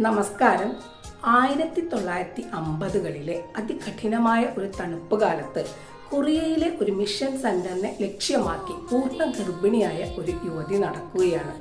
നമസ്കാരം. ആയിരത്തി തൊള്ളായിരത്തി അമ്പതുകളിലെ അതികഠിനമായ ഒരു തണുപ്പ് കാലത്ത് കൊറിയയിലെ ഒരു മിഷൻ സെന്ററിനെ ലക്ഷ്യമാക്കി പൂർണ ഗർഭിണിയായ ഒരു യുവതി നടക്കുകയാണ്.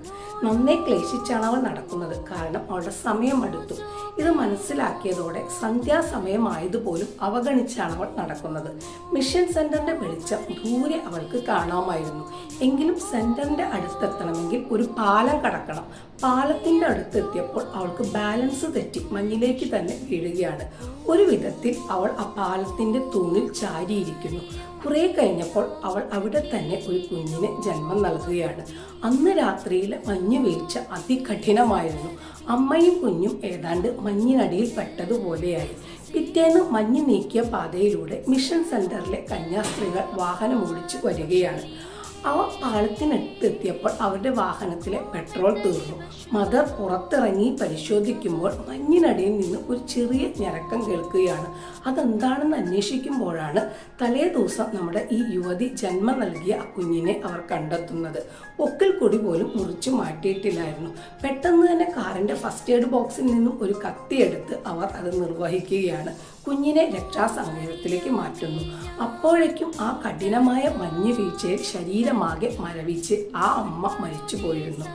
നന്നേ ക്ലേശിച്ചാണ് അവൾ നടക്കുന്നത് കാരണം അവളുടെ സമയം അടുത്തു ഇത് മനസ്സിലാക്കിയതോടെ സന്ധ്യാസമയമായതുപോലും അവഗണിച്ചാണ് അവൾ നടക്കുന്നത്. മിഷൻ സെന്ററിന്റെ വെളിച്ചം ദൂരെ അവൾക്ക് കാണാമായിരുന്നു. എങ്കിലും സെന്ററിന്റെ അടുത്തെത്തണമെങ്കിൽ ഒരു പാലം കടക്കണം. പാലത്തിന്റെ അടുത്തെത്തിയപ്പോൾ അവൾക്ക് ബാലൻസ് തെറ്റി മഞ്ഞിലേക്ക് തന്നെ വീഴുകയാണ്. ഒരു വിധത്തിൽ അവൾ ആ പാലത്തിന്റെ തൂണിൽ ചാരിയിരിക്കുന്നു. കുറെ കഴിഞ്ഞപ്പോൾ അവൾ അവിടെ തന്നെ ഒരു കുഞ്ഞിന് ജന്മം നൽകുകയാണ്. അന്ന് രാത്രിയിൽ മഞ്ഞ് വീഴ്ച അതികഠിനമായിരുന്നു. അമ്മയും കുഞ്ഞും ഏതാണ്ട് മഞ്ഞിനടിയിൽ പെട്ടതുപോലെയായി. പിറ്റേന്ന് മഞ്ഞ് നീക്കിയ പാതയിലൂടെ മിഷൻ സെന്ററിലെ കന്യാസ്ത്രീകൾ വാഹനം ഓടിച്ചു വരികയാണ്. അവ പാളത്തിനടുത്തെത്തിയപ്പോൾ അവരുടെ വാഹനത്തിലെ പെട്രോൾ തീർന്നു. മദർ പുറത്തിറങ്ങി പരിശോധിക്കുമ്പോൾ മഞ്ഞിനടിയിൽ നിന്ന് ഒരു ചെറിയ ഞരക്കം കേൾക്കുകയാണ്. അതെന്താണെന്ന് അന്വേഷിക്കുമ്പോഴാണ് തലേ ദിവസം നമ്മുടെ ഈ യുവതി ജന്മം നൽകിയ ആ കുഞ്ഞിനെ അവർ കണ്ടെത്തുന്നത്. ഒക്കിൽ കൊടി പോലും മുറിച്ചു മാറ്റിയിട്ടില്ലായിരുന്നു. പെട്ടെന്ന് തന്നെ കാറിന്റെ ഫസ്റ്റ് എയ്ഡ് ബോക്സിൽ നിന്നും ഒരു കത്തിയെടുത്ത് അവർ അത് നിർവഹിക്കുകയാണ്. കുഞ്ഞിനെ രക്ഷാസങ്കേതത്തിലേക്ക് മാറ്റുന്നു. അപ്പോഴേക്കും ആ കഠിനമായ മഞ്ഞ് വീഴ്ചയിൽ ശരീരമാകെ മരവിച്ച് ആ അമ്മ മരിച്ചു പോയിരുന്നു.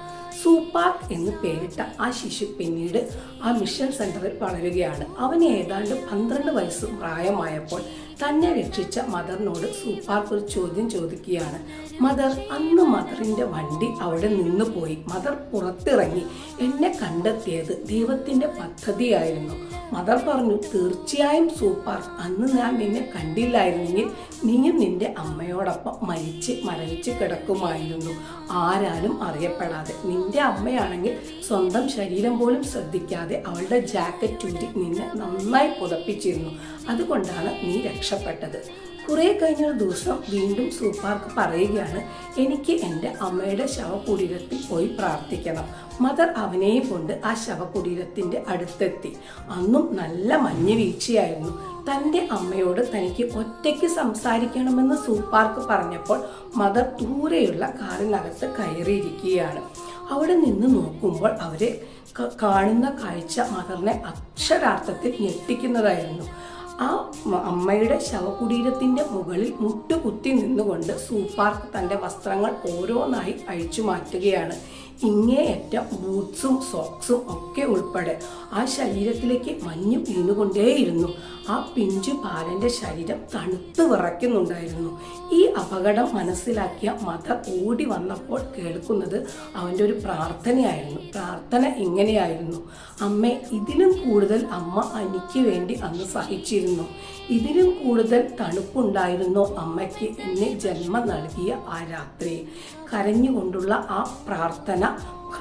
സൂപ്പാർക്ക് എന്ന് പേരിട്ട ആ ശിശു പിന്നീട് ആ മിഷൻ സെന്ററിൽ വളരുകയാണ്. അവന് ഏതാണ്ട് പന്ത്രണ്ട് വയസ്സ് പ്രായമായപ്പോൾ തന്നെ രക്ഷിച്ച മദറിനോട് സൂപ്പാർക്ക് ഒരു ചോദ്യം ചോദിക്കുകയാണ്. മദർ അന്ന് മദറിന്റെ വണ്ടി അവിടെ നിന്ന് പോയി. മദർ പുറത്തിറങ്ങി. എന്നെ കണ്ടെത്തിയത് ദൈവത്തിന്റെ പദ്ധതിയായിരുന്നു. മദർ പറഞ്ഞു തീർച്ചയായും സൂപ്പർ അന്ന് ഞാൻ നിന്നെ കണ്ടില്ലായിരുന്നെങ്കിൽ നീയും നിന്റെ അമ്മയോടൊപ്പം മരിച്ച് മരവിച്ച് കിടക്കുമായിരുന്നു. ആരാലും അറിയപ്പെടാതെ. നിന്റെ അമ്മയാണെങ്കിൽ സ്വന്തം ശരീരം പോലും ശ്രദ്ധിക്കാതെ അവളുടെ ജാക്കറ്റ് ഊരി നിന്നെ നന്നായി പുതപ്പിച്ചിരുന്നു. അതുകൊണ്ടാണ് നീ രക്ഷപ്പെട്ടത്. കുറെ കഴിഞ്ഞൊരു ദിവസം വീണ്ടും സൂപ്പാർക്ക് പറയുകയാണ് എനിക്ക് എന്റെ അമ്മയുടെ ശവകുടീരത്തിൽ പോയി പ്രാർത്ഥിക്കണം. മദർ അവനെ കൊണ്ട് ആ ശവകുടീരത്തിന്റെ അടുത്തെത്തി. അന്നും നല്ല മഞ്ഞ് വീഴ്ചയായിരുന്നു. തന്റെ അമ്മയോട് തനിക്ക് ഒറ്റയ്ക്ക് സംസാരിക്കണമെന്ന് സൂപ്പാർക്ക് പറഞ്ഞപ്പോൾ മദർ ദൂരെയുള്ള കാറിനകത്ത് കയറിയിരിക്കുകയാണ്. അവിടെ നിന്ന് നോക്കുമ്പോൾ അവരെ കാണുന്ന കാഴ്ച മദറിനെ അക്ഷരാർത്ഥത്തിൽ ഞെട്ടിക്കുന്നതായിരുന്നു. ആ അമ്മയുടെ ശവകുടീരത്തിന്റെ മുകളിൽ മുട്ടുകുത്തി നിന്നുകൊണ്ട് സൂപ്പാർക്ക് തന്റെ വസ്ത്രങ്ങൾ ഓരോന്നായി അഴിച്ചു മാറ്റുകയാണ്. ഇങ്ങേയറ്റം ബൂട്ട്സും സോക്സും ഒക്കെ ഉൾപ്പെടെ ആ ശരീരത്തിലേക്ക് മഞ്ഞു വീണുകൊണ്ടേയിരുന്നു. ആ പിഞ്ചു പാലന്റെ ശരീരം തണുത്ത് വിറയ്ക്കുന്നുണ്ടായിരുന്നു. ഈ അപകടം മനസ്സിലാക്കിയ മദർ ഓടി വന്നപ്പോൾ കേൾക്കുന്നത് അവന്റെ ഒരു പ്രാർത്ഥനയായിരുന്നു. പ്രാർത്ഥന ഇങ്ങനെയായിരുന്നു. അമ്മേ ഇതിലും കൂടുതൽ അമ്മ എനിക്ക് വേണ്ടി അന്ന് സഹിച്ചിരുന്നു. ഇതിലും കൂടുതൽ തണുപ്പുണ്ടായിരുന്നു അമ്മയ്ക്ക് എന്നെ ജന്മം നൽകിയ ആ രാത്രി. കരഞ്ഞുകൊണ്ടുള്ള ആ പ്രാർത്ഥന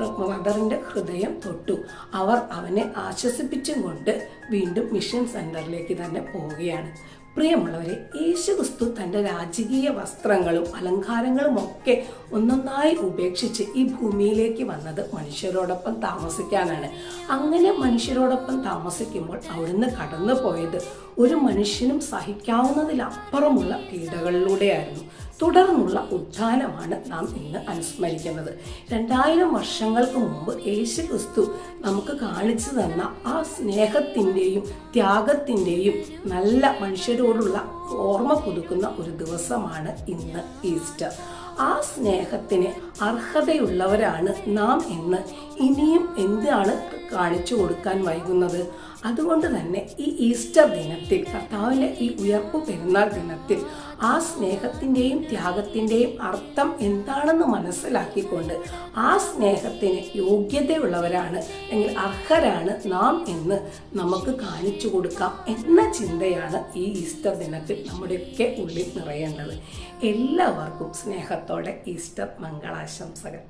മദറിന്റെ ഹൃദയം തൊട്ടു. അവർ അവനെ ആശ്വസിപ്പിച്ചും കൊണ്ട് വീണ്ടും മിഷൻ സെന്ററിലേക്ക് തന്നെ പോവുകയാണ്. പ്രിയമുള്ളവരെ യേശുക്രിസ്തു തന്റെ രാജകീയ വസ്ത്രങ്ങളും അലങ്കാരങ്ങളും ഒക്കെ ഒന്നൊന്നായി ഉപേക്ഷിച്ച് ഈ ഭൂമിയിലേക്ക് വന്നത് മനുഷ്യരോടൊപ്പം താമസിക്കാനാണ്. അങ്ങനെ മനുഷ്യരോടൊപ്പം താമസിക്കുമ്പോൾ അവിടുന്ന് കടന്നു പോയത് ഒരു മനുഷ്യനും സഹിക്കാവുന്നതിലപ്പുറമുള്ള പീഡകളിലൂടെയായിരുന്നു. തുടർന്നുള്ള ഉദ്ധാനമാണ് നാം ഇന്ന് അനുസ്മരിക്കുന്നത്. രണ്ടായിരം വർഷങ്ങൾക്ക് മുമ്പ് യേശു ക്രിസ്തു നമുക്ക് കാണിച്ചു തന്ന ആ സ്നേഹത്തിന്റെയും ത്യാഗത്തിന്റെയും നല്ല മനുഷ്യരോടുള്ള ഓർമ്മ പുതുക്കുന്ന ഒരു ദിവസമാണ് ഇന്ന് ഈസ്റ്റർ. ആ സ്നേഹത്തിന് അർഹതയുള്ളവരാണ് നാം എന്ന് ഇനിയും എന്താണ് കാണിച്ചു കൊടുക്കാൻ വൈകുന്നത്? അതുകൊണ്ട് തന്നെ ഈ ഈസ്റ്റർ ദിനത്തിൽ കർത്താവിന്റെ ഈ ഉയർപ്പ് പെരുന്നാൾ ദിനത്തിൽ ആ സ്നേഹത്തിന്റെയും ത്യാഗത്തിന്റെയും അർത്ഥം എന്താണെന്ന് മനസ്സിലാക്കിക്കൊണ്ട് ആ സ്നേഹത്തിന് യോഗ്യതയുള്ളവരാണ് അല്ലെങ്കിൽ അർഹരാണ് നാം എന്ന് നമുക്ക് കാണിച്ചു കൊടുക്കാം എന്ന ചിന്തയാണ് ഈ ഈസ്റ്റർ ദിനത്തിൽ നമ്മുടെയൊക്കെ ഉള്ളിൽ നിറയേണ്ടത്. എല്ലാവർക്കും സ്നേഹത്തോടെ ഈസ്റ്റർ മംഗളാശംസകൾ